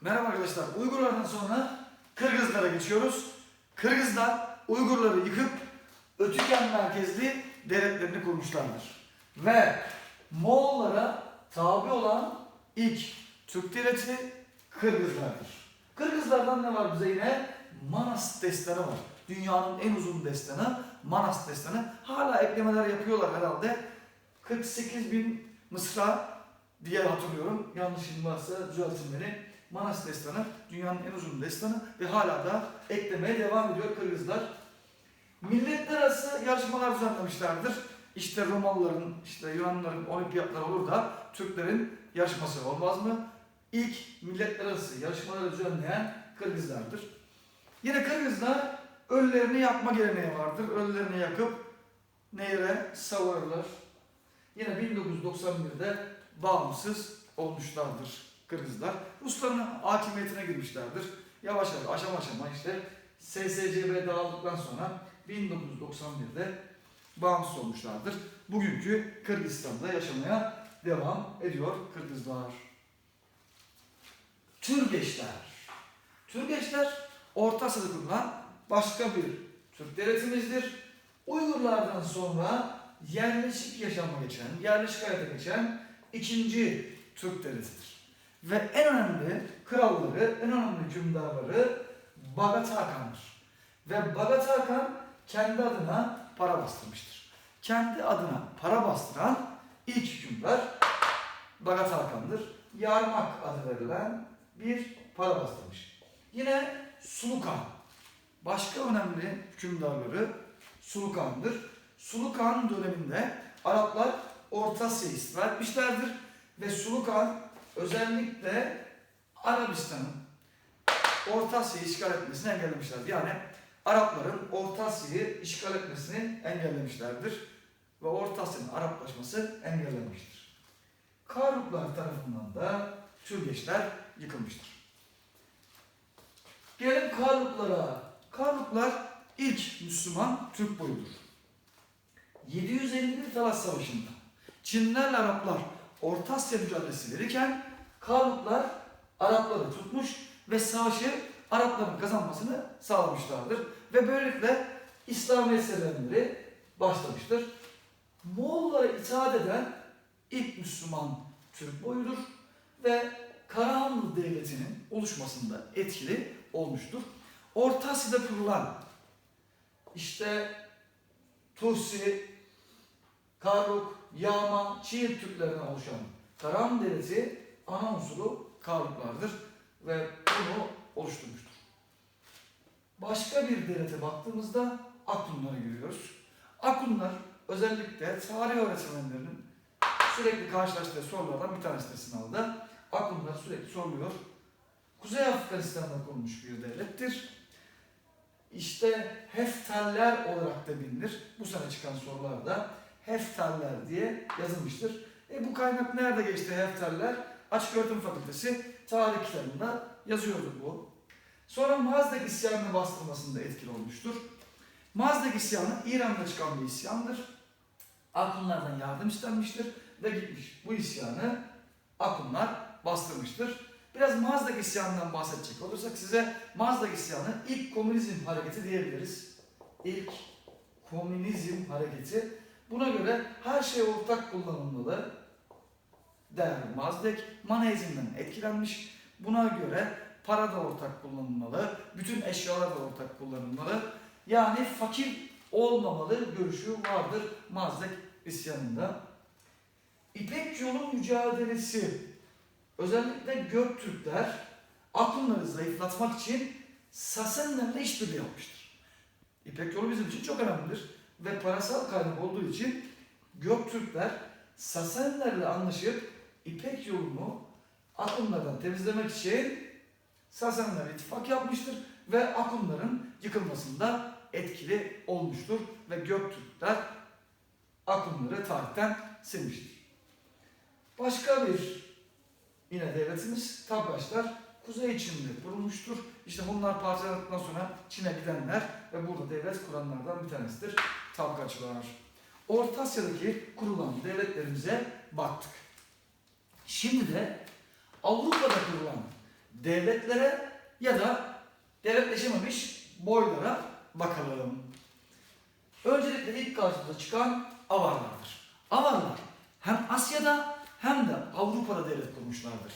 Merhaba arkadaşlar. Uygurlardan sonra Kırgızlara geçiyoruz. Kırgızlar Uygurları yıkıp Ötüken merkezli devletlerini kurmuşlardır. Ve Moğollara tabi olan ilk Türk devleti Kırgızlardır. Kırgızlardan ne var bize yine? Manas destanı var. Dünyanın en uzun destanı Manas destanı. Hala eklemeler yapıyorlar herhalde. 48 bin mısra diye hatırlıyorum. Yanlışım varsa düzeltin beni. Manas destanı dünyanın en uzun destanı ve hala da eklemeye devam ediyor Kırgızlar. Milletler arası yarışmalar düzenlemişlerdir. İşte Romalıların, işte Yunanlıların olimpiyatları olur da Türklerin yarışması olmaz mı? İlk milletler arası yarışmaları düzenleyen Kırgızlardır. Yine Kırgızlar ölülerini yakma geleneği vardır. Ölülerini yakıp nehre savururlar. Yine 1991'de bağımsız olmuşlardır Kırgızlar. Rusların hakimiyetine girmişlerdir. Yavaş yavaş aşama aşama işte SSCB dağıldıktan sonra 1991'de bağımsız olmuşlardır. Bugünkü Kırgızistan'da yaşamaya devam ediyor Kırgızlar. Türgeçler. Türgeçler Orta Asya'da kurulan başka bir Türk devletimizdir. Uygurlardan sonra yerleşik yaşama geçen, yerleşik hayata geçen ikinci Türk devletidir. Ve en önemli kralları, en önemli hükümdarları Bagat Hakan'dır. Ve Bagat Hakan kendi adına para bastırmıştır. Kendi adına para bastıran ilk hükümdar Bagat Hakan'dır. Yarmak adı verilen bir para bastırmış. Yine Sulukan. Başka önemli hükümdarları Sulukan'dır. Sulukan döneminde Araplar Orta Asya'yı istila etmişlerdir. Ve Sulukan özellikle Arabistan'ın Orta Asya'yı işgal etmesini engellemişlerdir. Yani Arapların Orta Asya'yı işgal etmesini engellemişlerdir. Ve Orta Asya'nın Araplaşması engellenmiştir. Karluklar tarafından da Türgeçler yıkılmıştır. Gelelim Karluklara. Karluklar ilk Müslüman Türk boyudur. 751 Talas Savaşı'nda Çinlerle Araplar Orta Asya mücadelesi verirken Karluklar Arapları tutmuş ve savaşı Arapların kazanmasını sağlamışlardır. Ve böylelikle İslamiyet serüvenleri başlamıştır. Moğollara itaat eden ilk Müslüman Türk boyudur ve Karahanlı Devleti'nin oluşmasında etkili olmuştur. Orta Asya'da kurulan işte Tusi, Karluk, Yağma, Çiğit Türklerinden oluşan Karahanlı Devleti ana unsuru Karluklardır ve bunu oluşturmuştur. Başka bir devlete baktığımızda Aklunları görüyoruz. Aklunlar özellikle tarih öğretmenlerinin sürekli karşılaştığı sorulardan bir tanesi de sınavda. Aklunlar sürekli soruluyor. Kuzey Afganistan'da kurulmuş bir devlettir. İşte Heftaller olarak da bilinir. Bu sene çıkan sorularda Heftaller diye yazılmıştır. E bu kaynak nerede geçti Heftaller? Açık Öğretim Fakültesi tarih kitabında yazıyordu bu. Sonra Mazdek isyanını bastırmasında etkili olmuştur. Mazdek isyanı İran'da çıkan bir isyandır. Aklunlardan yardım istenmiştir ve gitmiş. Bu isyanı Aklunlar bastırmıştır. Biraz Mazdek isyanından bahsedecek olursak size Mazdek isyanı ilk komünizm hareketi diyebiliriz. İlk komünizm hareketi. Buna göre her şey ortak kullanılmalı der Mazdek. Maneizmden etkilenmiş. Buna göre para da ortak kullanılmalı. Bütün eşyalar da ortak kullanılmalı. Yani fakir olmamalı görüşü vardır Mazdek isyanında. İpek yolu mücadelesi özellikle Göktürkler Aklunları zayıflatmak için Sasenlerle işbirliği yapmıştır. İpek yolu bizim için çok önemlidir ve parasal kaynak olduğu için Göktürkler Sasenlerle anlaşıp İpek yolunu Aklunlardan temizlemek için Sasenler ittifak yapmıştır ve Akunların yıkılmasında etkili olmuştur ve Göktürkler Akunları tarihten silmiştir. Başka bir yine devletimiz Tabraçlar Kuzey Çin'de kurulmuştur. İşte bunlar parçalandıktan sonra Çin'e gidenler ve burada devlet kuranlardan bir tanesidir Tabkaçlar. Orta Asya'daki kurulan devletlerimize baktık. Şimdi de Avrupa'da kurulan devletlere ya da devletleşememiş boylara bakalım. Öncelikle ilk karşımıza çıkan Avarlardır. Avarlar hem Asya'da hem de Avrupa'da devlet kurmuşlardır.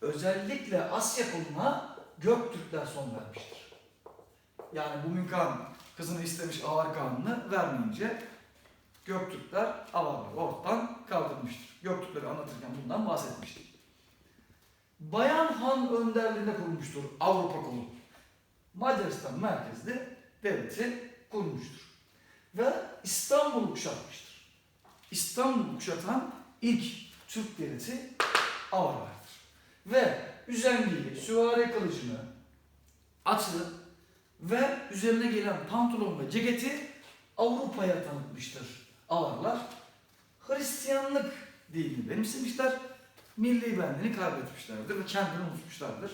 Özellikle Asya koluna Göktürkler son vermiştir. Yani bu Münkan kızını istemiş Avar Kağan'ını vermeyince Göktürkler Avarları ortadan kaldırmıştır. Göktürkleri anlatırken bundan bahsetmiştik. Bayan Han önderliğinde kurulmuştur Avrupa kolu. Macaristan merkezli devleti kurmuştur. Ve İstanbul'u kuşatmıştır. İstanbul'u kuşatan ilk Türk devleti Avarlardır. Ve üzengiyi, süvari kılıcını, atı ve üzerine gelen pantolon ve ceketi Avrupa'ya tanıtmıştır Avarlar. Hristiyanlık dinini benimsemişler, milli benliğini kaybetmişlerdir ve kendini unutmuşlardır.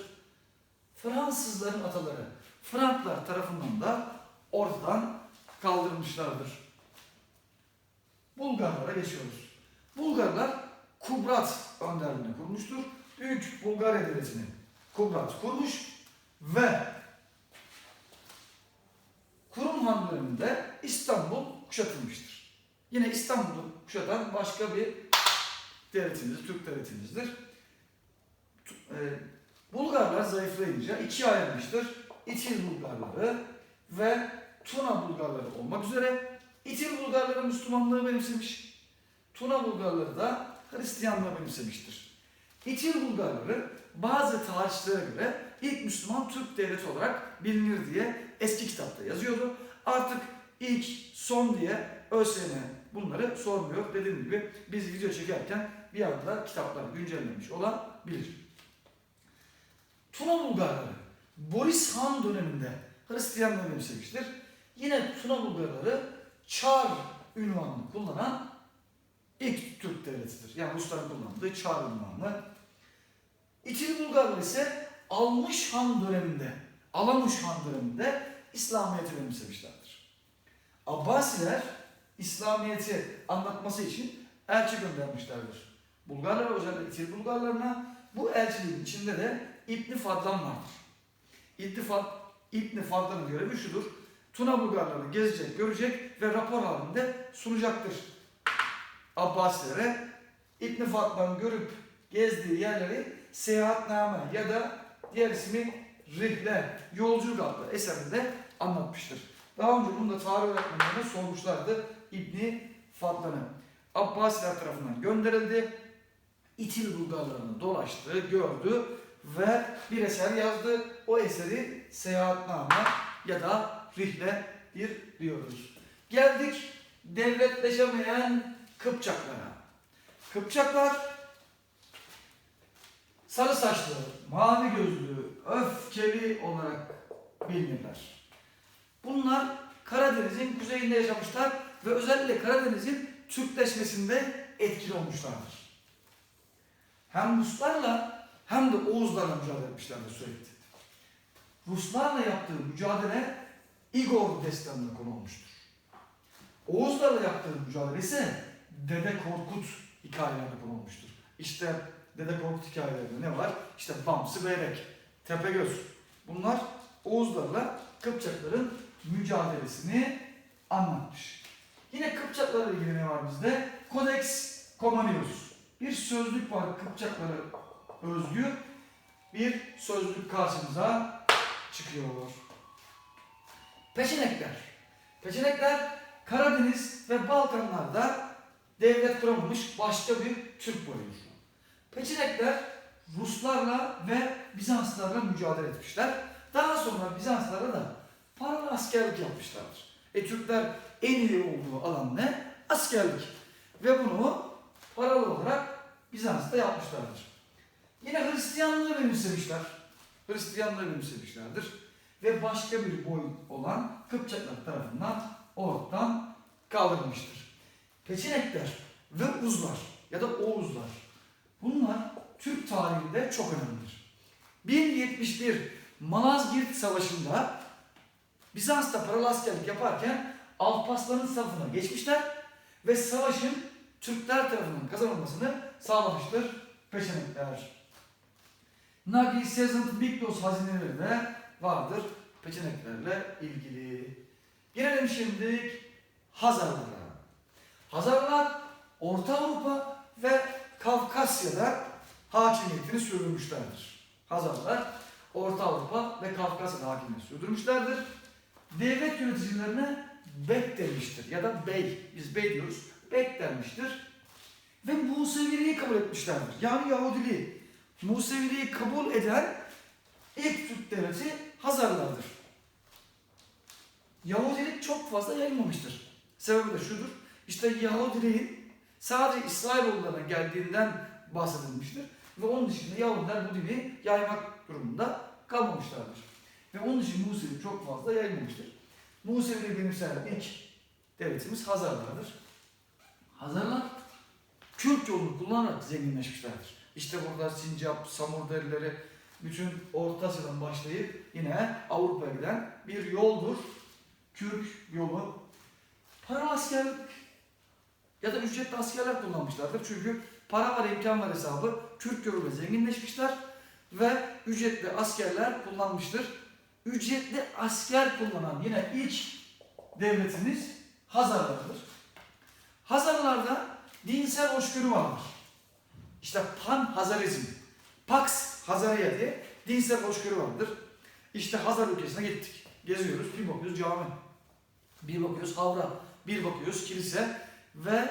Fransızların ataları Franklar tarafından da ortadan kaldırılmışlardır. Bulgarlara geçiyoruz. Bulgarlar Kubrat önderliğini kurmuştur. Büyük Bulgarya devletini Kubrat kurmuş ve Kurum Han İstanbul kuşatılmıştır. Yine İstanbul'u kuşatan başka bir devletimiz, Türk devletimizdir. E, Bulgarlar zayıflayınca ikiye ayrılmıştır. İtil Bulgarları ve Tuna Bulgarları olmak üzere İtil Bulgarları Müslümanlığı benimsemiş. Tuna Bulgarları da Hristiyanlığı benimsemiştir. İtil Bulgarları bazı tarihçilere göre ilk Müslüman Türk devleti olarak bilinir diye eski kitapta yazıyordu. Artık ilk, son diye ÖSYM bunları sormuyor. Dediğim gibi biz video çekerken bir anda kitaplar güncellenmiş olabilir. Tuna Bulgarları Boris Han döneminde Hristiyanlığı benimsemiştir. Yine Tuna Bulgarları Çar ünvanını kullanan ilk Türk devletidir. Yani Rusların kullandığı Çar ünvanı. İtil Bulgarlar ise Almış Han döneminde, Alamuş Han döneminde İslamiyet'i benimsemişlerdir. Abbasiler İslamiyet'i anlatması için elçi göndermişlerdir. Bulgarlara özellikle İtil Bulgarlarına bu elçiliğin içinde de İbni Fadlan vardır. İbni, Fad, İbni Fadlan'ın görevi şudur. Tuna Bulgarlarını gezecek, görecek ve rapor halinde sunacaktır. Abbasilere İbni Fadlan görüp gezdiği yerleri seyahatname ya da diğer ismi Rihle, Yolculuk adlı eserinde anlatmıştır. Daha önce bunu da tarih öğretmenlerine sormuşlardı İbni Fadlan'ı. Abbasiler tarafından gönderildi. İtil Bulgarlarını dolaştı, gördü ve bir eser yazdı. O eseri seyahatname ya da rihle bir diyoruz. Geldik devletleşemeyen Kıpçaklara. Kıpçaklar sarı saçlı, mavi gözlü, öfkeli olarak bilinirler. Bunlar Karadeniz'in kuzeyinde yaşamışlar ve özellikle Karadeniz'in Türkleşmesinde etkili olmuşlardır. Hem Ruslarla hem de Oğuzlarla mücadele etmişlerdir sürekli. Ruslarla yaptığı mücadele Igor destanına konu olmuştur. Oğuzlarla yaptığı mücadele ise Dede Korkut hikayelerine konu olmuştur. İşte Dede Korkut hikayelerinde ne var? İşte Bamsı Beyrek, Tepegöz. Bunlar Oğuzlarla Kıpçakların mücadelesini anlatmış. Yine Kıpçaklarla ilgili ne var bizde? Codex Comenius. Bir sözlük var Kıpçaklara özgü. Bir sözlük karşımıza çıkıyor. Peşinekler. Peşinekler Karadeniz ve Balkanlarda devlet kuramamış başka bir Türk boyudur. Peçinekler Ruslarla ve Bizanslarla mücadele etmişler. Daha sonra Bizanslara da paralı askerlik yapmışlardır. E Türkler en iyi olduğu alan ne? Askerlik. Ve bunu paralı olarak Bizans'ta yapmışlardır. Yine Hristiyanlığı benimsemişler. Hristiyanlığı benimsemişlerdir. Ve başka bir boy olan Kıpçaklar tarafından ortadan kaldırılmıştır. Peçinekler ve Uzlar ya da Oğuzlar bunlar Türk tarihinde çok önemlidir. 1071 Malazgirt Savaşı'nda Bizans'ta paralı askerlik yaparken Alpasların safına geçmişler ve savaşın Türkler tarafından kazanılmasını sağlamıştır Peçenekler. Nagi, Sezant, Miklos hazineleri de vardır peçeneklerle ilgili. Gelelim şimdi Hazarlara. Hazarlar Orta Avrupa ve Kafkasya'da hakimiyetini sürdürmüşlerdir. Hazarlar Orta Avrupa ve Kafkasya'da hakimiyet sürdürmüşlerdir. Devlet yöneticilerine bek demiştir ya da bey. Biz bey diyoruz. Bek denmiştir. Ve Museviliği kabul etmişlerdir. Yani Yahudiliği. Museviliği kabul eden ilk Türk devleti Hazarlardır. Yahudilik çok fazla yayılmamıştır. Sebebi de şudur. İşte Yahudiliğin sadece İsrailoğullarına geldiğinden bahsedilmiştir. Ve onun dışında Yahudiler bu dini yaymak durumunda kalmamışlardır. Ve onun için Musevi çok fazla yayılmamıştır. Musevi'yi benimseyen ilk devletimiz Hazarlardır. Hazarlar Kürt yolunu kullanarak zenginleşmişlerdir. İşte burada Sincap, Samurderileri, bütün Orta Asya'dan başlayıp yine Avrupa'ya giden bir yoldur. Kürk yolu. Para askerlik ya da ücretli askerler kullanmışlardır. Çünkü para var, imkan var hesabı. Kürk yoluyla zenginleşmişler ve ücretli askerler kullanmıştır. Ücretli asker kullanan yine ilk devletimiz Hazarlardır. Hazarlarda dinsel hoşgörü vardır. İşte Pan Hazarizm, Pax Hazariya diye dinsel hoşgörü vardır. İşte Hazar ülkesine gittik. Geziyoruz, bir bakıyoruz cami, bir bakıyoruz havra, bir bakıyoruz kilise ve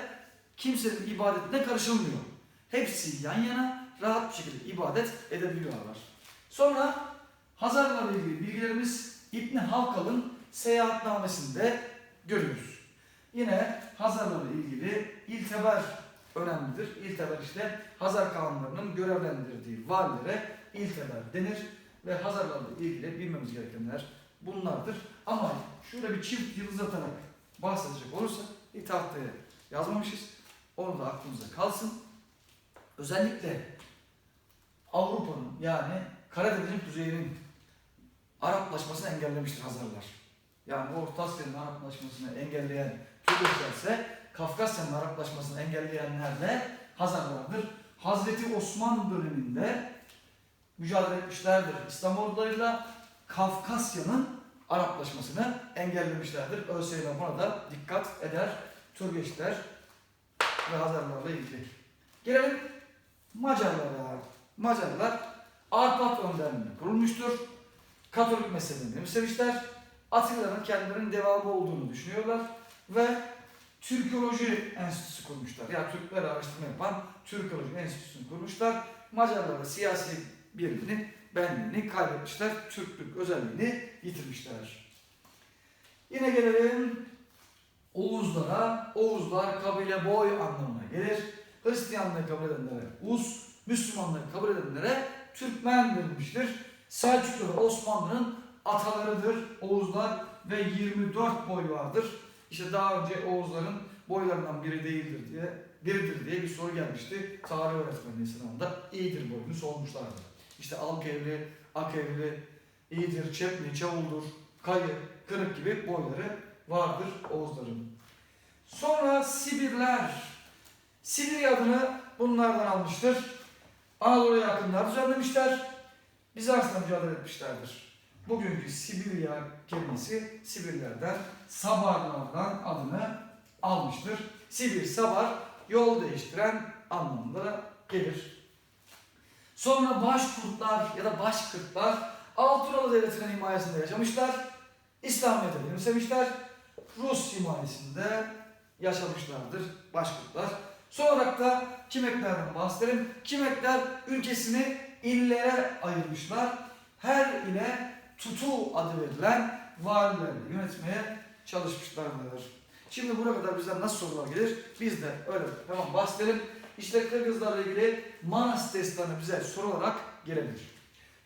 kimsenin ibadetine karışılmıyor. Hepsi yan yana rahat bir şekilde ibadet edebiliyorlar. Sonra Hazarlarla ilgili bilgilerimiz İbni Halkal'ın seyahatnamesinde görüyoruz. Yine Hazarlarla ilgili ilteber önemlidir. İlteber işte Hazar kanunlarının görevlendirdiği valilere ilteber denir ve Hazarlarla ilgili bilmemiz gerekenler bunlardır. Ama şurada bir çift yıldız atarak bahsedecek olursa bir tahtaya yazmamışız. Onu da aklımıza kalsın. Özellikle Avrupa'nın yani Karadeniz'in kuzeyinin Araplaşmasını engellemiştir Hazarlar. Yani Orta Asya'nın Araplaşmasını engelleyen Türkler ise Kafkasya'nın Araplaşmasını engelleyenler de Hazarlardır. Hazreti Osman döneminde mücadele etmişlerdir. İslam ordularıyla Kafkasya'nın Araplaşmasını engellemişlerdir. ÖSYM buna da dikkat eder. Türgeçler ve Hazarlarla ilgili. Gelelim Macarlara. Macarlar Arpat önderliğinde kurulmuştur. Katolik mezhebini benimsemişler. Atilla'nın kendilerinin devamı olduğunu düşünüyorlar ve Türkoloji Enstitüsü kurmuşlar. Yani Türkler araştırma yapan Türkoloji Enstitüsü'nü kurmuşlar. Macarlar da siyasi birliğini, benliğini kaybetmişler. Türklük özelliğini yitirmişler. Yine gelelim Oğuzlara. Oğuzlar kabile boy anlamına gelir. Hristiyanlığı kabul edenlere Uz, Müslümanlığı kabul edenlere Türkmen denilmiştir. Selçuklu Osmanlı'nın atalarıdır Oğuzlar ve 24 boy vardır. İşte daha önce Oğuzların boylarından biri değildir diye, biridir diye bir soru gelmişti. Tarih öğretmenliği sınavında iyidir boyunu sormuşlardı. İşte Alkevli, Akevli, İyidir, Çepli, Çavuldur, Kayı, Kırık gibi boyları vardır Oğuzların. Sonra Sibirler. Sibir adını bunlardan almıştır. Anadolu'ya yakınlar düzenlemişler. Bizans'la mücadele etmişlerdir. Bugünkü Sibirya kelimesi Sibirlerden, Sabarlardan adını almıştır. Sibir, Sabar yol değiştiren anlamda gelir. Sonra Başkurtlar ya da Başkırtlar Altınoğlu Devleti'nin himayesinde yaşamışlar. İslamiyet'i benimsemişler. Rus himayesinde yaşamışlardır Başkurtlar. Sonra olarak da Kimeklerden bahsedelim. Kimekler ülkesini illere ayırmışlar. Her ile tutu adı verilen valilerle yönetmeye çalışmışlardır. Şimdi buraya kadar bizden nasıl sorular gelir? Biz de öyle tamam bahsedelim. İşte Kırgızlarla ilgili Manas destanı bize soru olarak gelebilir.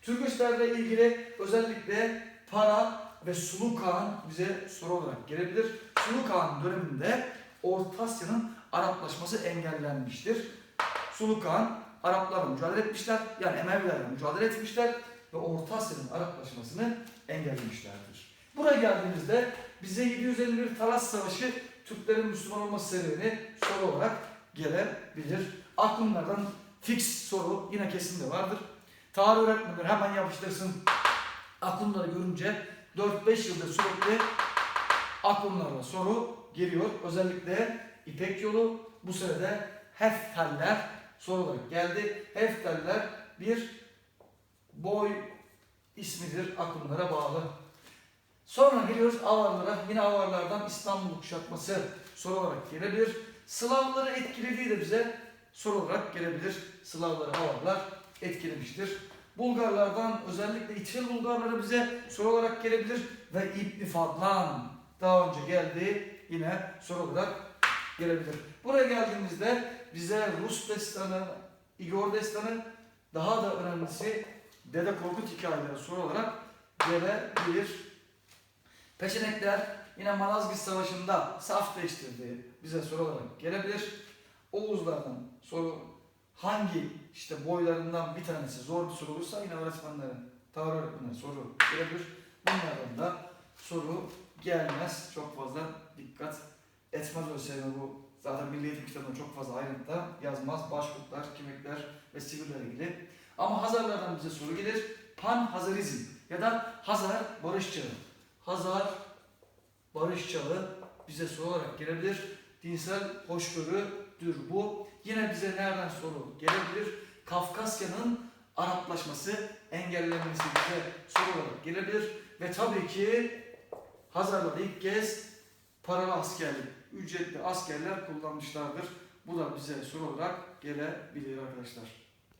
Türkmenlerle ilgili özellikle para ve Sulu Kağan bize soru olarak gelebilir. Sulu Kağan döneminde Orta Asya'nın Araplaşması engellenmiştir. Sulu Kağan Araplarla mücadele etmişler. Yani Emevilerle mücadele etmişler ve Orta Asya'nın Araplaşmasını engellemişlerdir. Buraya geldiğimizde bize 751 Talas Savaşı Türklerin Müslüman olması sebebini soru olarak gelebilir. Aklımlardan fix soru yine kesin de vardır. Tarih öğretmenleri hemen yapıştırsın. Aklımları görünce 4-5 yıldır sürekli aklımlarla soru geliyor. Özellikle İpek yolu bu sene de Hefteller soru olarak geldi. Hefteller bir boy ismidir akımlara bağlı. Sonra geliyoruz avarlara. Yine avarlardan İstanbul kuşatması soru olarak gelebilir. Slavları etkilediği de bize soru olarak gelebilir. Slavları avarlar etkilemiştir. Bulgarlardan özellikle İtil Bulgarları bize soru olarak gelebilir. Ve İbni Fadlan daha önce geldi yine soru olarak gelebilir. Buraya geldiğimizde bize Rus destanı, Igor destanı daha da önemlisi Dede Korkut hikayeleri soru olarak gelebilir. Peşenekler yine Malazgirt Savaşı'nda saf değiştirdi. Bize soru olarak gelebilir. Oğuzlardan soru hangi işte boylarından bir tanesi zor bir soru olursa yine öğretmenlerin, tarih öğretmenine soru gelebilir. Bunlardan da soru gelmez. Çok fazla dikkat etmez ÖSYM bu. Zaten Milli Eğitim kitabında çok fazla ayrıntıda yazmaz. Başkurtlar, kimlikler ve siviller ilgili. Ama Hazarlardan bize soru gelir. Pan Hazarizm ya da Hazar Barış Çağı. Hazar Barış Çağı bize soru olarak gelebilir. Dinsel hoşgörüdür bu. Yine bize nereden soru gelebilir? Kafkasya'nın Araplaşması engellenmesi bize soru olarak gelebilir. Ve tabii ki Hazarlar ilk kez paralı askerlik, ücretli askerler kullanmışlardır. Bu da bize soru olarak gelebilir arkadaşlar.